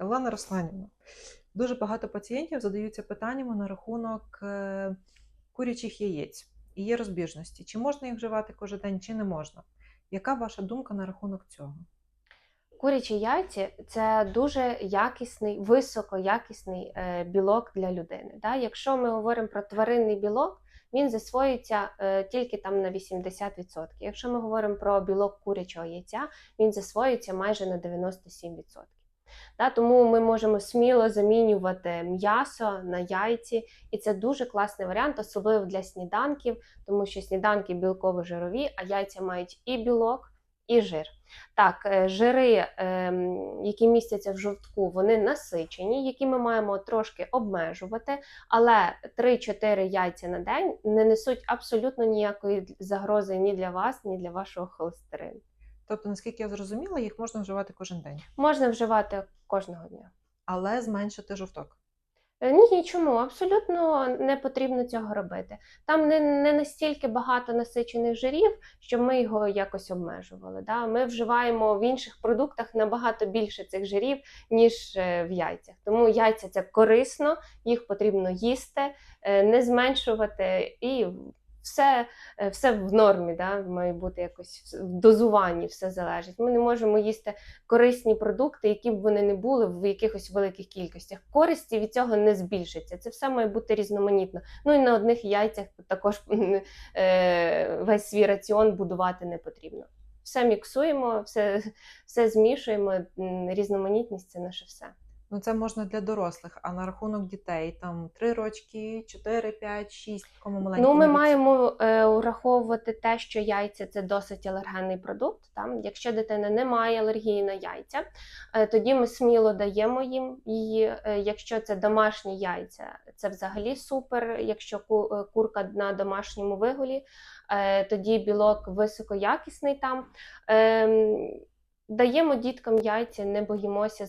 Олена Русланівна, дуже багато пацієнтів задаються питаннями на рахунок е, курячих яєць. І є розбіжності, чи можна їх вживати кожен день, чи не можна. Яка ваша думка на рахунок цього? Курячі яйці це дуже якісний, високоякісний е, білок для людини. Якщо ми говоримо про тваринний білок, він засвоюється е, тільки там на 80%. Якщо ми говоримо про білок курячого яйця, він засвоюється майже на 97%. Да, тому ми можемо сміло замінювати м'ясо на яйці, і це дуже класний варіант, особливо для сніданків, тому що сніданки білково-жирові, а яйця мають і білок, і жир. Так, е, жири, ем, які містяться в жовтку, вони насичені, які ми маємо трошки обмежувати, але 3-4 яйця на день не несуть абсолютно ніякої загрози ні для вас, ні для вашого холестерину. Тобто, наскільки я зрозуміла, їх можна вживати кожен день, Можна вживати кожного дня. але зменшити жовток. Е, Ні, чому абсолютно не потрібно цього робити. Там не, не настільки багато насичених жирів, щоб ми його якось обмежували. Да? Ми вживаємо в інших продуктах набагато більше цих жирів, ніж е, в яйцях. Тому яйця це корисно, їх потрібно їсти, е, не зменшувати і. Все, е, все в нормі, да? має бути якось в дозуванні, все залежить. Ми не можемо їсти корисні продукти, які б вони не були в якихось великих кількостях. Користі від цього не збільшиться. Це все має бути різноманітно. Ну і на одних яйцях також е, весь свій раціон будувати не потрібно. Все міксуємо, все, все змішуємо. Різноманітність це наше все. Ну, це можна для дорослих, а на рахунок дітей там 3 рочки, 4, 5, 6, кому маленькі. Ну, ми маємо е, ураховувати те, що яйця це досить алергенний продукт. Там, якщо дитина не має алергії на яйця, е, тоді ми сміло даємо їм її. Е, якщо це домашні яйця, це взагалі супер. Якщо ку- е, курка на домашньому виголі, е, тоді білок високоякісний там. Ем, Даємо діткам яйця, не боїмося